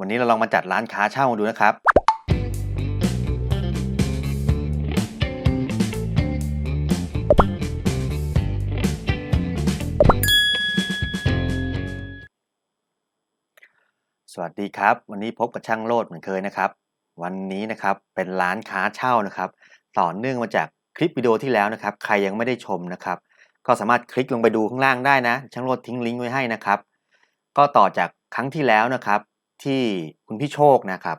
วันนี้เราลองมาจัดร้านค้าเช่าดูนะครับ สวัสดีครับ วันนี้พบกับช่างโลดเหมือนเคยนะครับ วันนี้นะครับเป็นร้านค้าเช่านะครับ ต่อเนื่องมาจากคลิปวิดีโอที่แล้วนะครับ ใครยังไม่ได้ชมนะครับ ก็สามารถคลิกลงไปดูข้างล่างได้นะ ช่างโลดทิ้งลิงก์ไว้ให้นะครับ ก็ต่อจากครั้งที่แล้วนะครับ ที่คุณพี่โชคนะครับ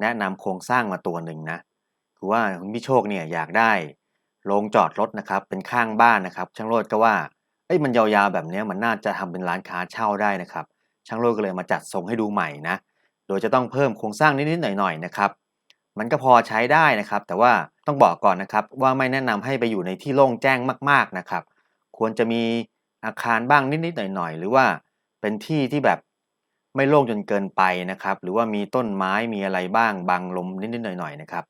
แนะนำโครงสร้างมาตัวหนึ่งนะคือว่าคุณพี่โชคเนี่ยอยากได้โรงจอดรถนะครับ เป็นข้างบ้านนะครับช่างโลดก็ว่าเอ้ยมันยาวๆแบบนี้มันน่าจะทำเป็นร้านค้าเช่าได้นะครับ ช่างโลดก็เลยมาจัดทรงให้ดูใหม่นะโดยจะต้องเพิ่มโครงสร้างนิดๆหน่อยๆนะครับ มันก็พอใช้ได้นะครับ แต่ว่าต้องบอกก่อนนะครับว่าไม่แนะนำให้ไปอยู่ในที่โล่งแจ้งมาก ๆนะครับ ควรจะมีอาคารบ้างนิดๆหน่อยๆหรือว่าเป็นที่ที่แบบ ไม่โล่งจนเกินไปนะครับ หรือว่ามีต้นไม้มีอะไรบ้างบังลมนิดๆหน่อยๆนะครับ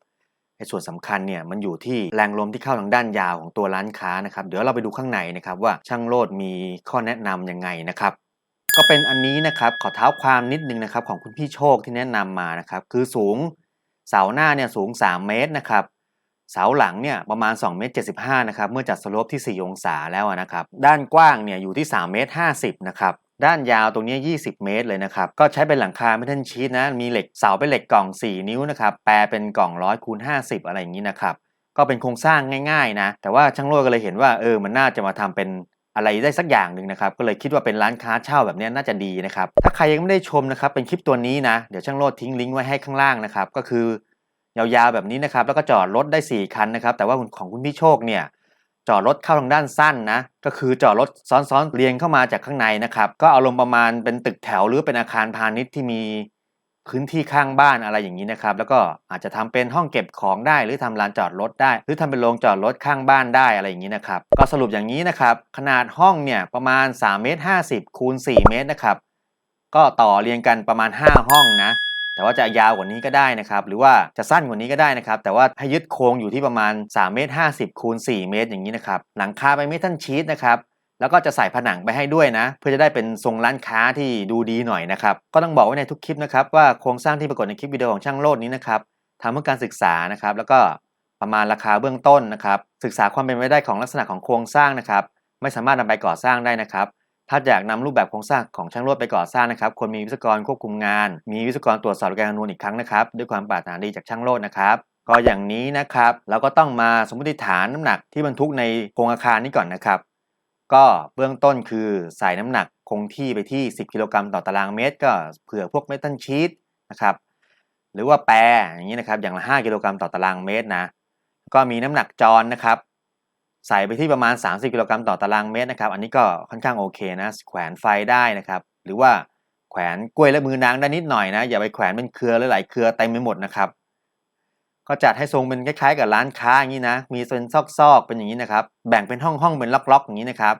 ไอ้ส่วนสำคัญเนี่ยมันอยู่ที่แรงลมที่เข้าทางด้านยาวของตัวร้านค้านะครับ เดี๋ยวเราไปดูข้างในนะครับว่าช่างโลดมีข้อแนะนำยังไงนะครับ ก็เป็นอันนี้นะครับขอเท้าความนิดนึงนะครับของคุณพี่โชคที่แนะนำมานะครับ คือสูงเสาหน้าเนี่ยสูง 3 เมตรนะครับเสาหลังเนี่ยประมาณ2เมตร75นะครับเมื่อจัดสโลปที่ 4 องศาแล้วนะครับ ด้านกว้างเนี่ยอยู่ที่3เมตร50นะครับ ด้านยาวตรงนี้ 20 เมตรเลยนะครับ ก็ใช้เป็นหลังคาไม่ทันชีตนะ มีเหล็กเสาเป็นเหล็กกล่อง 4 นิ้วนะครับ แปลเป็นกล่องร้อยคูณ50 อะไรอย่างนี้นะครับ ก็เป็นโครงสร้างง่ายๆนะ แต่ว่าช่างโลดก็เลยเห็นว่าเออ มันน่าจะมาทำเป็นอะไรได้สักอย่างหนึ่งนะครับ ก็เลยคิดว่าเป็นร้านค้าเช่าแบบนี้น่าจะดีนะครับ ถ้าใครยังไม่ได้ชมนะครับ เป็นคลิปตัวนี้นะ เดี๋ยวช่างโลดทิ้งลิงก์ไว้ให้ข้างล่างนะครับ ก็คือยาวๆแบบนี้นะครับ แล้วก็จอดรถได้ 4 คันนะครับ แต่ว่าของคุณพี่โชคเนี่ย จอดรถเข้าทางด้านสั้นนะ ก็คือจอดรถซ้อนๆเรียงเข้ามาจากข้างในนะครับ ก็เอารมณ์ประมาณเป็นตึกแถวหรือเป็นอาคารพาณิชย์ที่มีพื้นที่ข้างบ้านอะไรอย่างนี้นะครับ แล้วก็อาจจะทำเป็นห้องเก็บของได้ หรือทำลานจอดรถได้ หรือทำเป็นโรงจอดรถข้างบ้านได้อะไรอย่างนี้นะครับ ก็สรุปอย่างนี้นะครับ ขนาดห้องเนี่ยประมาณ3เมตร50คูณ4เมตรนะครับ ก็ต่อเรียงกันประมาณ 5 ห้องนะ แต่ว่าจะยาวกว่านี้ก็ได้นะครับ หรือว่าจะสั้นกว่านี้ก็ได้นะครับ แต่ว่าให้ยึดโครงอยู่ที่ประมาณ3เมตร50คูณ4เมตรอย่างนี้นะครับ หลังคาไปเมทัลชีตนะครับแล้วก็จะใส่ผนังไปให้ด้วยนะ เพื่อจะได้เป็นทรงร้านค้าที่ดูดีหน่อยนะครับ ก็ต้องบอกไว้ในทุกคลิปนะครับว่าโครงสร้างที่ปรากฏในคลิปวิดีโอของช่างโลดนี้นะครับทำเพื่อการศึกษานะครับ แล้วก็ประมาณราคาเบื้องต้นนะครับ ศึกษาความเป็นไปได้ของลักษณะของโครงสร้างนะครับ ไม่สามารถนำไปก่อสร้างได้นะครับ ถ้าอยากนำรูปแบบโครงสร้างของช่างลวดไปก่อสร้างนะครับควรมีวิศวกรควบคุมงาน มีวิศวกรตรวจสอบการคำนวณอีกครั้งนะครับ ด้วยความปรารถนาดีจากช่างโลดนะครับก็อย่างนี้นะครับเราก็ต้องมาสมมติฐานน้ำหนักที่บรรทุกในโครงอาคารนี้ก่อนนะครับ ก็เบื้องต้นคือใส่น้ำหนักคงที่ไปที่ 10 กิโลกรัมต่อตารางเมตร ก็เผื่อพวกเมทัลชีตนะครับหรือว่าแปรอย่างนี้นะครับอย่างละ 5 กิโลกรัมต่อตารางเมตรนะก็มีน้ำหนักจรนะครับ ใส่ไปที่ประมาณ 30 กิโลกรัมต่อตารางเมตรนะครับ อันนี้ก็ค่อนข้างโอเคนะ แขวนไฟได้นะครับ หรือว่าแขวนกล้วยและมือนางได้นิดหน่อยนะ อย่าไปแขวนเป็นเครือหลายๆเครือเต็มไปหมดนะครับ ก็จัดให้ทรงเป็นคล้ายๆ กับร้านค้าอย่างนี้นะ มีเป็นซอกๆ เป็นอย่างนี้นะครับ แบ่งเป็นห้องๆ เป็นล็อกๆ อย่างนี้นะครับ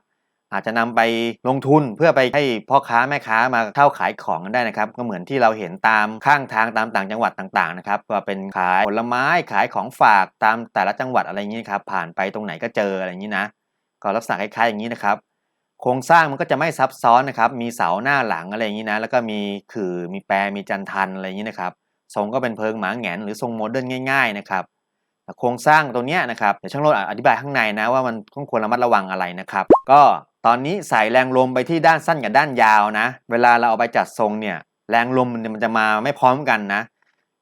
อาจจะนำไปลงทุนเพื่อไปให้พ่อค้าแม่ค้ามาเข้าขายของกันได้นะครับก็เหมือนที่เราเห็นตามข้างทางตามต่างจังหวัดต่างๆนะครับก็เป็นขายผลไม้ขายของฝากตามแต่ละจังหวัดอะไรอย่างนี้ครับผ่านไปตรงไหนก็เจออะไรอย่างนี้นะก็ลักษณะคล้ายๆอย่างนี้นะครับโครงสร้างมันก็จะไม่ซับซ้อนนะครับ มีเสาหน้าหลังอะไรอย่างนี้นะ แล้วก็มีขื่อ มีแปร มีจันทันอะไรอย่างนี้นะครับ ทรงก็เป็นเพิงหมาแงนหรือทรงโมเดิร์นง่ายๆนะครับ โครงสร้างตรงเนี้ยนะครับ เดี๋ยวช่างโรดอธิบายข้างในนะว่ามันต้องควรระมัดระวังอะไรนะครับ ก็ ตอนนี้ใส่แรงลมไปที่ด้านสั้นกับด้านยาวนะ เวลาเราเอาไปจัดทรงเนี่ยแรงลมมันจะมาไม่พร้อมกันนะ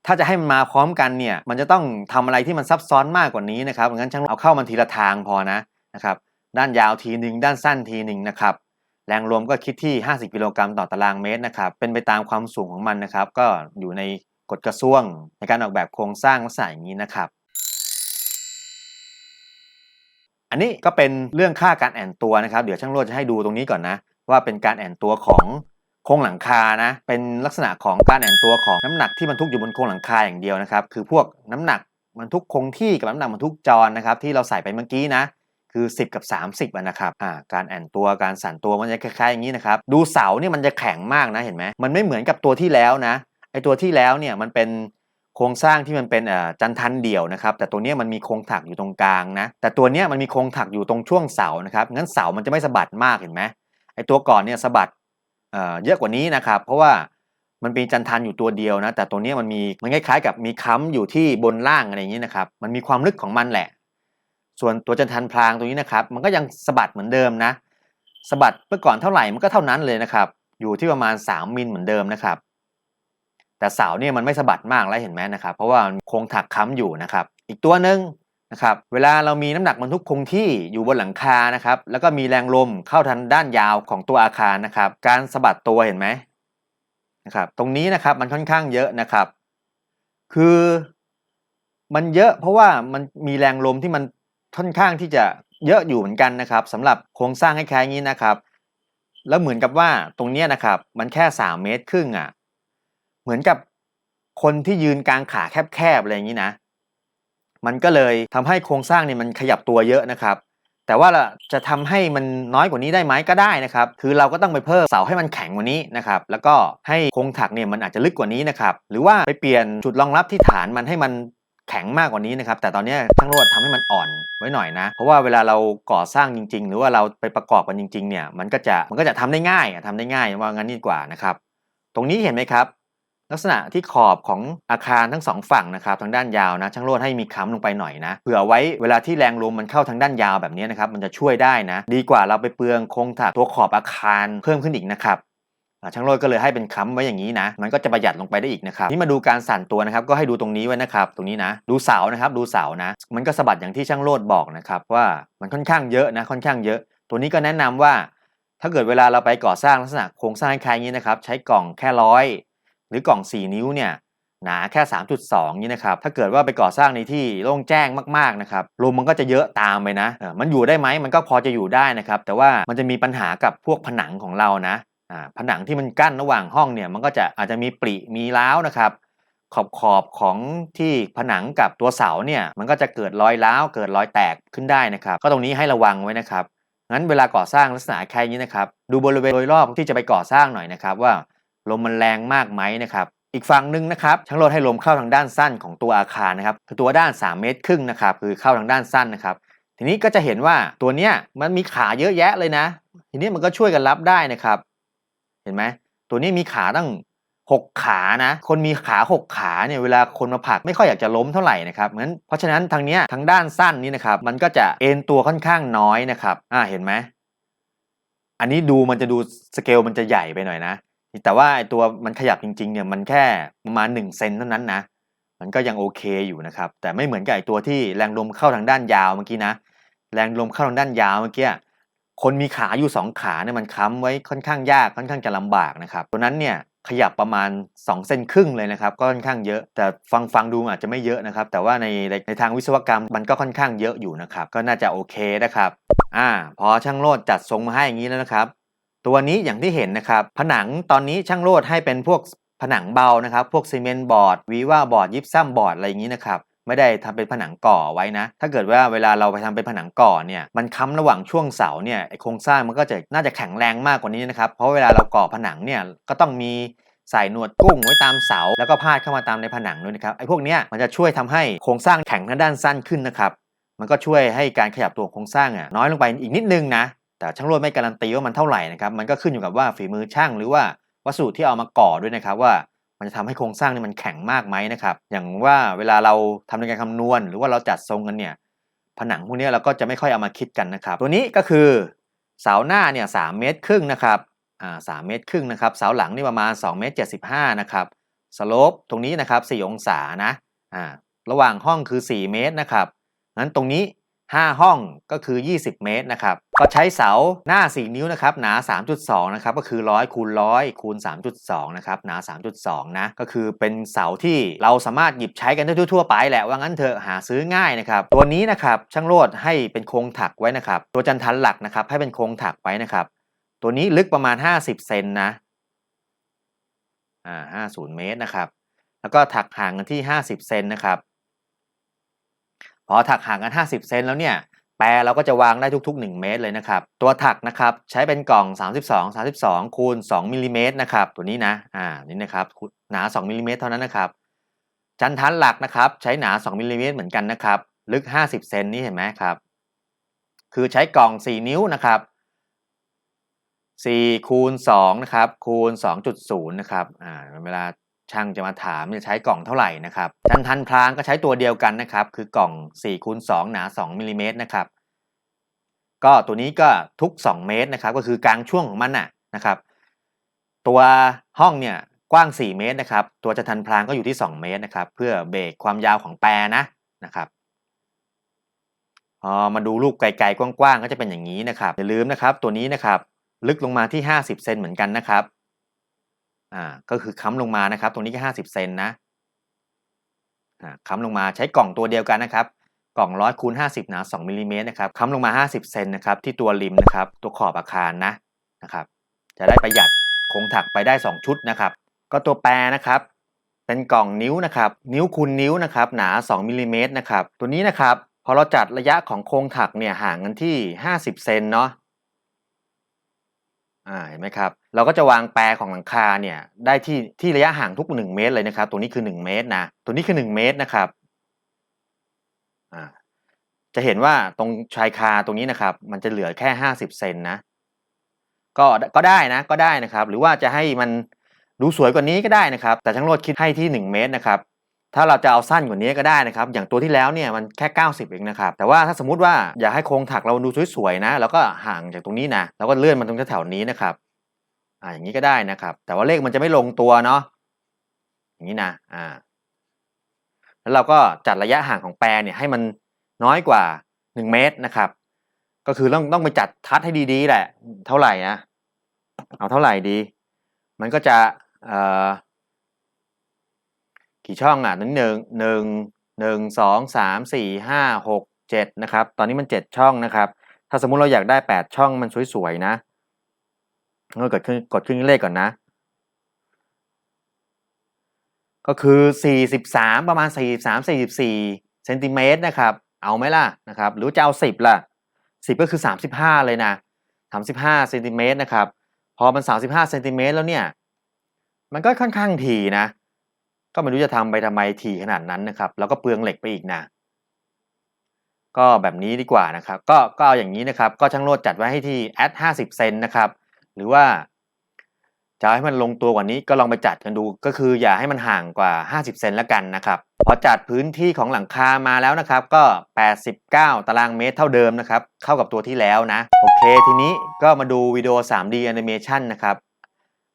ถ้าจะให้มันมาพร้อมกันเนี่ยมันจะต้องทำอะไรที่มันซับซ้อนมากกว่านี้นะครับงั้นช่างเอาเข้ามันทีละทางพอนะนะครับด้านยาวทีหนึ่งด้านสั้นทีหนึ่งนะครับแรงรวมก็คิดที่ 50 กิโลกรัมต่อตารางเมตรนะครับ เป็นไปตามความสูงของมันนะครับ ก็อยู่ในกฎกระทรวงในการออกแบบโครงสร้างลักษณะอย่างนี้นะครับ อันนี้ก็เป็นเรื่องค่าการแอนตัวนะครับ เดี๋ยวช่างโรดจะให้ดูตรงนี้ก่อนนะ ว่าเป็นการแอนตัวของโครงหลังคานะ เป็นลักษณะของการแอนตัวของน้ำหนักที่บรรทุกอยู่บนโครงหลังคาอย่างเดียวนะครับ คือพวกน้ำหนักบรรทุกคงที่กับน้ำหนักบรรทุกจรนะครับที่เราใส่ไปเมื่อกี้นะคือ 10 กับ 30อะนะครับอ่าการแอนตัวการสั่นตัวมันจะคล้ายๆอย่างนี้นะครับดูเสาเนี่ยมันจะแข็งมากนะเห็นไหมมันไม่เหมือนกับตัวที่แล้วนะไอตัวที่แล้วเนี่ยมันเป็น โครงสร้างที่มันเป็นจันทันเดี่ยวนะครับแต่ตัวนี้มันมีโครงถักอยู่ตรงกลางนะแต่ตัวนี้มันมีโครงถักอยู่ตรงช่วงเสานะครับงั้นเสามันจะไม่สะบัดมากเห็นไหมไอตัวก่อนเนี่ยสะบัดเเยอะกว่านี้นะครับเพราะว่ามันมีจันทันอยู่ตัวเดียวนะแต่ตัวนี้มันมีมันคล้ายๆกับมีค้ำอยู่ที่บนล่างอะไรอย่างนี้นะครับมันมีความลึกของมันแหละ ส่วนตัวจันทันพลางตัวนี้นะครับมันก็ยังสะบัดเหมือนเดิมนะสะบัดเมื่อก่อนเท่าไหร่มันก็เท่านั้นเลยนะครับอยู่ที่ประมาณ 3มิลเหมือนเดิมนะครับ แต่เสาเนี่ยมันไม่สะบัดมากแล้วเห็นไหมนะครับเพราะว่ามันคงถักค้ำอยู่นะครับอีกตัวหนึ่งนะครับเวลาเรามีน้ำหนักบรรทุกคงที่อยู่บนหลังคานะครับแล้วก็มีแรงลมเข้าทางด้านยาวของตัวอาคารนะครับ การสะบัดตัวเห็นไหมนะครับตรงนี้นะครับมันค่อนข้างเยอะนะครับ คือมันเยอะเพราะว่ามันมีแรงลมที่มันค่อนข้างที่จะเยอะอยู่เหมือนกันนะครับสำหรับโครงสร้างคล้ายๆนี้นะครับ แล้วเหมือนกับว่าตรงนี้นะครับมันแค่สามเมตรครึ่งอะ เหมือนกับคนที่ยืนกลางขาแคบๆอะไรอย่างนี้นะ มันก็เลยทำให้โครงสร้างเนี่ยมันขยับตัวเยอะนะครับ แต่ว่าจะทำให้มันน้อยกว่านี้ได้ไหมก็ได้นะครับ คือเราก็ต้องไปเพิ่มเสาให้มันแข็งกว่านี้นะครับ แล้วก็ให้โครงถักเนี่ยมันอาจจะลึกกว่านี้นะครับ หรือว่าไปเปลี่ยนจุดรองรับที่ฐานมันให้มันแข็งมากกว่านี้นะครับ แต่ตอนนี้ช่างรวดทำให้มันอ่อนไว้หน่อยนะ เพราะว่าเวลาเราก่อสร้างจริง ๆ หรือว่าเราไปประกอบกันจริง ๆ เนี่ย มันก็จะมันก็จะทำได้ง่ายอะทำได้ง่ายว่างั้นดีกว่านะครับ ตรงนี้เห็นไหมครับ ลักษณะที่ขอบของอาคารทั้งสองฝั่งนะครับทางด้านยาวนะช่างโลดให้มีค้ำลงไปหน่อยนะเผื่อไว้เวลาที่แรงลมมันเข้าทางด้านยาวแบบนี้นะครับมันจะช่วยได้นะ ดีกว่าเราไปเปลืองโครงถักตัวขอบอาคารเพิ่มขึ้นอีกนะครับช่างโลดก็เลยให้เป็นค้ำไว้อย่างนี้นะ มันก็จะประหยัดลงไปได้อีกนะครับ นี่มาดูการสั่นตัวนะครับ ก็ให้ดูตรงนี้ไว้นะครับ ตรงนี้นะ ดูเสานะครับ ดูเสานะ มันก็สะบัดอย่างที่ช่างโลดบอกนะครับว่ามันค่อนข้างเยอะนะ ค่อนข้างเยอะ ตัวนี้ก็แนะนำว่า ถ้าเกิดเวลาเราไปก่อสร้างลักษณะโครงสร้างคล้ายนี้นะครับ ใช้กล่องแค่ร้อย หรือกล่อง 4 นิ้วเนี่ยหนาแค่ 3.2 นี่นะครับ ถ้าเกิดว่าไปก่อสร้างในที่โล่งแจ้งมากๆนะครับลมมันก็จะเยอะตามไปนะ มันอยู่ได้ไหมมันก็พอจะอยู่ได้นะครับ แต่ว่ามันจะมีปัญหากับพวกผนังของเรานะผนังที่มันกั้นระหว่างห้องเนี่ยมันก็จะอาจจะมีปริมีร้าวนะครับ ขอบขอบของที่ผนังกับตัวเสาเนี่ยมันก็จะเกิดรอยร้าวเกิดรอยแตกขึ้นได้นะครับ ก็ตรงนี้ให้ระวังไว้นะครับงั้นเวลาก่อสร้างลักษณะแค่นี้นะครับ ดูบริเวณโดยรอบที่จะไปก่อสร้างหน่อยนะครับว่า ลมมันแรงมากไหมนะครับอีกฝั่งหนึ่งนะครับช่างโลดให้ลมเข้าทางด้านสั้นของตัวอาคารนะครับคือตัวด้าน 3 เมตรครึ่งนะครับคือเข้าทางด้านสั้นนะครับทีนี้ก็จะเห็นว่าตัวเนี้ยมันมีขาเยอะแยะเลยนะ ทีนี้มันก็ช่วยกันรับได้นะครับ เห็นไหมตัวนี้มีขาตั้ง 6 ขานะ คนมีขา 6 ขาเนี่ยเวลาคนมาผลักไม่ค่อยอยากจะล้มเท่าไหร่นะครับงั้นเพราะฉะนั้นทางเนี้ยทางด้านสั้นนี้นะครับมันก็จะเอ็นตัวค่อนข้างน้อยนะครับอ่าเห็นไหมอันนี้ดูมันจะดูสเกลมันจะใหญ่ไปหน่อยนะ แต่ว่าไอตัวมันขยับจริงๆเนี่ยมันแค่ประมาณ1เซนเท่านั้นนะ มันก็ยังโอเคอยู่นะครับ แต่ไม่เหมือนกับไอตัวที่แรงลมเข้าทางด้านยาวเมื่อกี้นะ แรงลมเข้าทางด้านยาวเมื่อกี้คนมีขาอยู่ 2 ขาเนี่ยมันค้ำไว้ค่อนข้างยากค่อนข้างจะลำบากนะครับตัวนั้นเนี่ยขยับประมาณ2เซนครึ่งเลยนะครับก็ค่อนข้างเยอะ แต่ฟังฟังดูอาจจะไม่เยอะนะครับ แต่ว่าในในทางวิศวกรรมมันก็ค่อนข้างเยอะอยู่นะครับ ก็น่าจะโอเคนะครับ อ่า พอช่างโลดจัดทรงมาให้อย่างนี้แล้วนะครับ ตัวนี้อย่างที่เห็นนะครับ ผนังตอนนี้ช่างโลดให้เป็นพวกผนังเบานะครับ พวกซีเมนต์บอร์ดวีว่าบอร์ดยิปซัมบอร์ดอะไรอย่างนี้นะครับไม่ได้ทำเป็นผนังก่อไว้นะ ถ้าเกิดว่าเวลาเราไปทำเป็นผนังก่อเนี่ย มันค้ำระหว่างช่วงเสาเนี่ยโครงสร้างมันก็จะน่าจะแข็งแรงมากกว่านี้นะครับ เพราะเวลาเราก่อผนังเนี่ยก็ต้องมีใส่หนวดกุ้งไว้ตามเสา แล้วก็พาดเข้ามาตามในผนังด้วยนะครับไอ้พวกเนี้ยมันจะช่วยทำให้โครงสร้างแข็งทางด้านสั้นขึ้นนะครับ มันก็ช่วยให้การขยับตัวโครงสร้างอะน้อยลงไปอีกนิดนึงนะ แต่ช่างรวดไม่การันตีว่ามันเท่าไหร่นะครับมันก็ขึ้นอยู่กับว่าฝีมือช่างหรือว่าวัสดุที่เอามาก่อด้วยนะครับว่ามันจะทำให้โครงสร้างนี่มันแข็งมากไหมนะครับอย่างว่าเวลาเราทำในการคำนวณ หรือว่าเราจัดทรงกันเนี่ยผนังพวกนี้เราก็จะไม่ค่อยเอามาคิดกันนะครับ ตัวนี้ก็คือเสาหน้าเนี่ยสเมตรครึ่งนะครับอ่าสเมตรครึ่งนะครับเสาหลังนี่ประมาณ2เมตร75นะครับสโลปตรงนี้นะครับ4องศานะอ่าระหว่างห้องคือ 4 เมตรนะครับงั้นตรงนี้ 5 ห้องก็คือ 20 เมตรนะครับก็ใช้เสาหน้า 4 นิ้วนะครับหนา 3.2นะครับก็คือ 100คูณ100คูณ3.2นะครับหนา 3.2 นะก็คือเป็นเสาที่เราสามารถหยิบใช้กันได้ทั่ว ๆ ไปแหละว่างั้นเถอะหาซื้อง่ายนะครับตัวนี้นะครับช่างโลดให้เป็นโครงถักไว้นะครับตัวจันทันหลักนะครับให้เป็นโครงถักไว้นะครับตัวนี้ลึกประมาณ 50 เซนนะอ่า50 เมตรนะครับแล้วก็ถักห่างกันที่ 50 เซนนะครับ พอถักห่างกัน 50 เซนแล้วเนี่ยแปรเราก็จะวางได้ทุก ๆ 1 เมตรเลยนะครับ ตัวถักนะครับใช้เป็นกล่อง 32 32 คูณ 2มิลลิเมตรนะครับตัวนี้นะอ่านี่นะครับหนา 2มิลลิเมตรเท่านั้นนะครับจันทันหลักนะครับใช้หนา 2มิลลิเมตรเหมือนกันนะครับลึก 50 เซนนี่เห็นไหมครับคือใช้กล่อง 4 นิ้วนะครับ4คูณ2นะครับคูณ2.0นะครับอ่าเวลา ช่างจะมาถามจะใช้กล่องเท่าไหร่นะครับจันทันพลางก็ใช้ตัวเดียวกันนะครับ คือกล่อง4คูณ2หนา 2มิลลิเมตรนะครับก็ตัวนี้ก็ทุก 2 เมตรนะครับ ก็คือกลางช่วงของมันน่ะนะครับ ตัวห้องเนี่ยกว้าง 4 เมตรนะครับ ตัวจันทันพลางก็อยู่ที่ 2 เมตรนะครับ เพื่อเบรกความยาวของแปรนะนะครับพอมาดูรูปไกลๆกว้างๆก็จะเป็นอย่างนี้นะครับอย่าลืมนะครับ ตัวนี้นะครับ ลึกลงมาที่ 50 เซนเหมือนกันนะครับ อ่าก็คือค้ำลงมานะครับ ตรงนี้ก็50เซนนะอ่าค้ำลงมาใช้กล่องตัวเดียวกันนะครับกล่องร้อยคูณ50หนา2มิลลิเมตรนะครับค้ำลงมา50เซนนะครับที่ตัวริมนะครับ ตัวขอบอาคารนะนะครับ จะได้ประหยัดคงถักไปได้2ชุดนะครับ ก็ตัวแปรนะครับ เป็นกล่องนิ้วนะครับ นิ้วคูณนิ้วนะครับ หนา2มิลลิเมตรนะครับ ตัวนี้นะครับพอเราจัดระยะของโครงถักเนี่ยห่างกันที่ 50 เซนเนาะ อ่า เห็นไหมครับ เราก็จะวางแปรของหลังคาเนี่ยได้ที่ที่ระยะห่างทุก 1 เมตรเลยนะครับ ตัวนี้คือ 1 เมตรนะตัวนี้คือ 1 เมตรนะครับจะเห็นว่าตรงชายคาตรงนี้นะครับ มันจะเหลือแค่ 50 เซนนะก็ก็ได้นะก็ได้นะครับ หรือว่าจะให้มันดูสวยกว่านี้ก็ได้นะครับ แต่ช่างโรดคิดให้ที่ 1 เมตรนะครับถ้าเราจะเอาสั้นกว่านี้ก็ได้นะครับ อย่างตัวที่แล้วเนี่ยมันแค่ 90 เองนะครับ แต่ว่าถ้าสมมุติว่าอยากให้โครงถักเราดูสวยๆนะ แล้วก็ห่างจากตรงนี้นะ แล้วก็เลื่อนมันตรงแถวๆนี้นะครับ อ่าอย่างนี้ก็ได้นะครับ แต่ว่าเลขมันจะไม่ลงตัวเนาะอย่างนี้นะอ่าแล้วเราก็จัดระยะห่างของแปรเนี่ยให้มันน้อยกว่า 1 เมตรนะครับ ก็คือต้องต้องไปจัดทัดให้ดีๆแหละ เท่าไหร่นะเอาเท่าไหร่ดี มันก็จะเอ่อกี่ช่องอะหนึ่งหนึ่งหนึ่งหนึ่งสองสามสี่ห้าหกเจ็ดนะครับ ตอนนี้มันเจ็ดช่องนะครับ ถ้าสมมุติเราอยากได้แปดช่องมันสวยๆนะ เรากดขึ้นกดขึ้นเลขก่อนนะ ก็คือสี่สิบสามประมาณสี่สามสี่สิบสี่เซนติเมตรนะครับ เอาไหมล่ะนะครับ หรือจะเอาสิบล่ะสิบก็คือสามสิบห้าเลยนะสามสิบห้าเซนติเมตรนะครับ พอมันสามสิบห้าเซนติเมตรแล้วเนี่ย มันก็ค่อนข้างถี่นะ ก็ไม่รู้จะทำไปทำไมถี่ขนาดนั้นนะครับ แล้วก็เปลืองเหล็กไปอีกนะก็แบบนี้ดีกว่านะครับ ก็ก็เอาอย่างนี้นะครับ ก็ช่างโลดจัดไว้ให้ที่ at 50 เซนนะครับ หรือว่าจะให้มันลงตัวกว่านี้ก็ลองไปจัดกันดู ก็คืออย่าให้มันห่างกว่า 50 เซนแล้วกันนะครับ พอจัดพื้นที่ของหลังคามาแล้วนะครับ ก็ 89 ตารางเมตรเท่าเดิมนะครับ เข้ากับตัวที่แล้วนะ โอเค ทีนี้ก็มาดูวิดีโอ 3D Animation นะครับ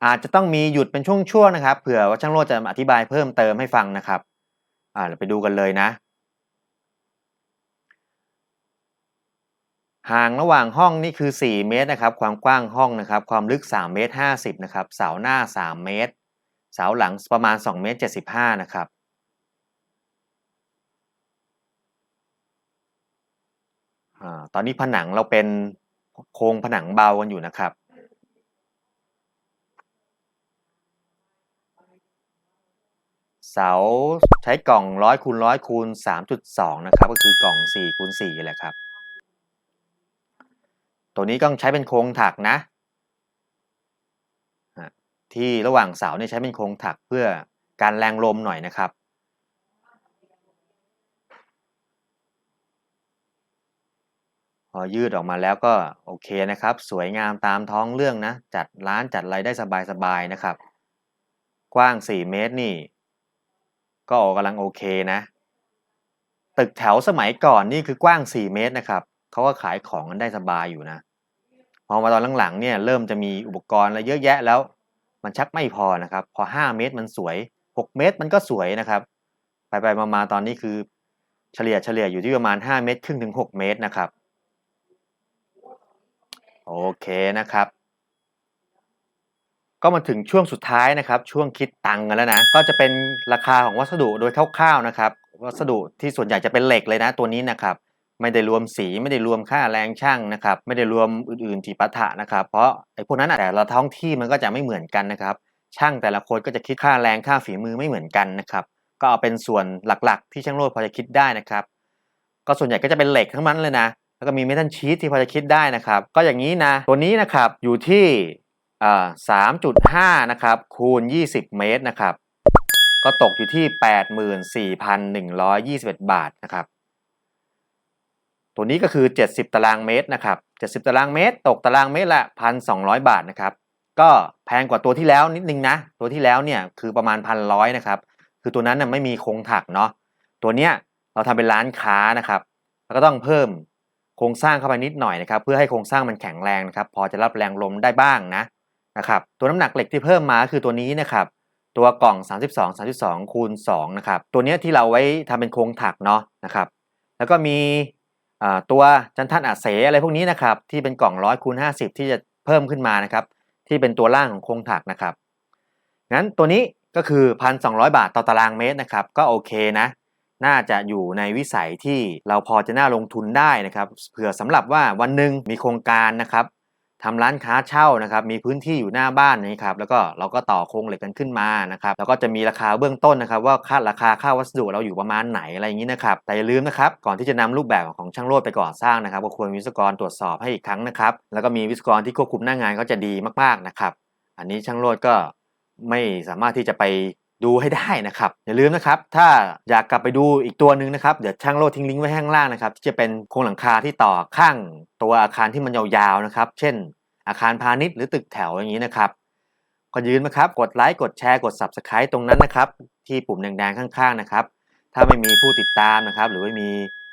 อาจจะต้องมีหยุดเป็นช่วงๆนะครับ เผื่อว่าช่างโรจน์จะอธิบายเพิ่มเติมให้ฟังนะครับ อ่าเราไปดูกันเลยนะ ห่างระหว่างห้องนี่คือ 4 เมตรนะครับ ความกว้างห้องนะครับ ความลึก 3 เมตร 50 นะครับ เสาหน้า 3 เมตร เสาหลังประมาณ 2 เมตร 75 นะครับอตอนนี้ผนังเราเป็นโครงผนังเบากันอยู่นะครับ เสาใช้กล่องร้อยคูณร้อยคูณ3.2 นะครับ ก็คือกล่อง4คูณ4แหละครับ ตัวนี้ก็ใช้เป็นโครงถักนะ ที่ระหว่างเสาเนี่ยใช้เป็นโครงถักเพื่อการแรงลมหน่อยนะครับ พอยืดออกมาแล้วก็โอเคนะครับ สวยงามตามท้องเรื่องนะ จัดร้านจัดอะไรได้สบายๆนะครับ กว้าง 4 เมตรนี่ ก็กำลังโอเคนะ ตึกแถวสมัยก่อนนี่คือกว้าง 4 เมตรนะครับเขาก็ขายของกันได้สบายอยู่นะ พอมาตอนหลังๆเนี่ยเริ่มจะมีอุปกรณ์อะไรเยอะแยะแล้ว มันชักไม่พอนะครับ พอ 5 เมตรมันสวย 6 เมตรมันก็สวยนะครับ ไปไปมาๆตอนนี้คือเฉลี่ยเฉลี่ยอยู่ที่ประมาณ 5 เมตรครึ่งถึง 6 เมตรนะครับโอเคนะครับ ก็มาถึงช่วงสุดท้ายนะครับ ช่วงคิดตังค์กันแล้วนะก็จะเป็นราคาของวัสดุโดยคร่าวๆนะครับ วัสดุที่ส่วนใหญ่จะเป็นเหล็กเลยนะตัวนี้นะครับ ไม่ได้รวมสีไม่ได้รวมค่าแรงช่างนะครับ ไม่ได้รวมอื่นๆที่ปะทะนะครับ เพราะไอ้พวกนั้นแต่ละท้องที่มันก็จะไม่เหมือนกันนะครับ ช่างแต่ละคนก็จะคิดค่าแรงค่าฝีมือไม่เหมือนกันนะครับ ก็เอาเป็นส่วนหลักๆ ที่ช่างโรดพอจะคิดได้นะครับ ก็ส่วนใหญ่ก็จะเป็นเหล็กทั้งนั้นเลยนะ แล้วก็มีเมทัลชีทที่พอจะคิดได้นะครับ ก็อย่างนี้นะ ตัวนี้นะครับอยู่ที่สามจุดห้านะครับคูณยี่สิบเมตรนะครับ ก็ตกอยู่ที่แปดหมื่นสี่พันหนึ่งร้อยยี่สิบเอ็ดบาทนะครับ ตัวนี้ก็คือ 70 ตารางเมตรนะครับ 70 ตารางเมตร ตกตารางเมตรละ 1,200 บาทนะครับ ก็แพงกว่าตัวที่แล้วนิดนึงนะ ตัวที่แล้วเนี่ยคือประมาณ1,100นะครับ คือตัวนั้นน่ะไม่มีโครงถักเนาะ ตัวเนี้ยเราทำเป็นร้านค้านะครับ แล้วก็ต้องเพิ่มโครงสร้างเข้าไปนิดหน่อยนะครับ เพื่อให้โครงสร้างมันแข็งแรงนะครับ พอจะรับแรงลมได้บ้างนะนะครับ ตัวน้ำหนักเหล็กที่เพิ่มมาคือตัวนี้นะครับ ตัวกล่อง 32 32คูณ2นะครับ ตัวเนี้ยที่เราไว้ทำเป็นโครงถักเนาะนะครับ แล้วก็มี ตัวจันทันอาเสอะไรพวกนี้นะครับที่เป็นกล่องร้อยคูณ50 ที่จะเพิ่มขึ้นมานะครับที่เป็นตัวล่างของโครงถักนะครับงั้นตัวนี้ก็คือ 1,200 บาทต่อตารางเมตรนะครับก็โอเคนะ น่าจะอยู่ในวิสัยที่เราพอจะน่าลงทุนได้นะครับเผื่อสำหรับว่าวันหนึ่งมีโครงการนะครับ ทำร้านค้าเช่านะครับมีพื้นที่อยู่หน้าบ้านนะครับแล้วก็เราก็ต่อโครงเหล็กกันขึ้นมานะครับแล้วก็จะมีราคาเบื้องต้นนะครับว่าค่าราคาค่าวัสดุเราอยู่ประมาณไหนอะไรอย่างนี้นะครับแต่อย่าลืมนะครับก่อนที่จะนำรูปแบบของช่างโรดไปก่อสร้างนะครับก็ควรมีวิศวกรตรวจสอบให้อีกครั้งนะครับแล้วก็มีวิศวกรที่ควบคุมหน้างานก็จะดีมากๆนะครับอันนี้ช่างโรดก็ไม่สามารถที่จะไป ดูให้ได้นะครับ อย่าลืมนะครับ ถ้าอยากกลับไปดูอีกตัวหนึ่งนะครับ เดี๋ยวช่างโรดทิ้งลิงก์ไว้ข้างล่างนะครับที่จะเป็นโครงหลังคาที่ต่อข้างตัวอาคารที่มันยาวๆนะครับ เช่น อาคารพาณิชย์หรือตึกแถวอย่างนี้นะครับก็ยืนนะครับ กดไลค์ กดแชร์ กด Subscribe ตรงนั้นนะครับ ที่ปุ่มแดงๆข้างๆนะครับ ถ้าไม่มีผู้ติดตามนะครับ หรือไม่มี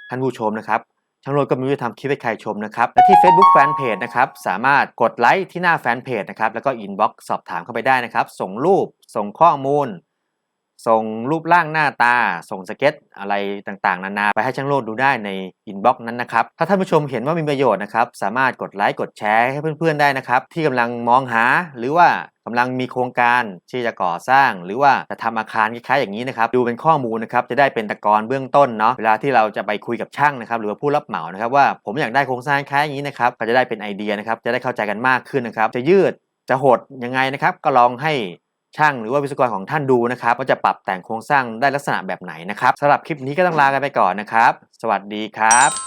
ท่านผู้ชมนะครับ ช่างโรดก็ม่รู้จะทำคลิปให้ใครชมนะครับ และที่ Facebook Fanpage นะครับ สามารถกดไลค์ที่หน้าแฟนเพจนะครับ แล้วก็อินบ็อกซ์สอบถามเข้าไปได้นะครับ ส่งรูป ส่งข้อมูล ส่งรูปร่างหน้าตา ส่งสเก็ตอะไรต่างๆ นานา ไปให้ช่างโลดดูได้ในอินบ็อกซ์นั้นนะครับ ถ้าท่านผู้ชมเห็นว่ามีประโยชน์นะครับ สามารถกดไลค์กดแชร์ให้เพื่อนๆได้นะครับ ที่กำลังมองหาหรือว่ากำลังมีโครงการที่จะก่อสร้าง หรือว่าจะทำอาคารคล้ายๆอย่างนี้นะครับดูเป็นข้อมูลนะครับจะได้เป็นตะกอนเบื้องต้นเนาะเวลาที่เราจะไปคุยกับช่างนะครับหรือว่าผู้รับเหมานะครับว่าผมอยากได้โครงสร้างคล้ายอย่างนี้นะครับก็จะได้เป็นไอเดียนะครับจะได้เข้าใจกันมากขึ้นนะครับจะยืดจะหดยังไงนะครับก็ลองให้ ช่างหรือว่าวิศวกรของท่านดูนะครับว่าจะปรับแต่งโครงสร้างได้ลักษณะแบบไหนนะครับสำหรับคลิปนี้ก็ต้องลากันไปก่อนนะครับ สวัสดีครับ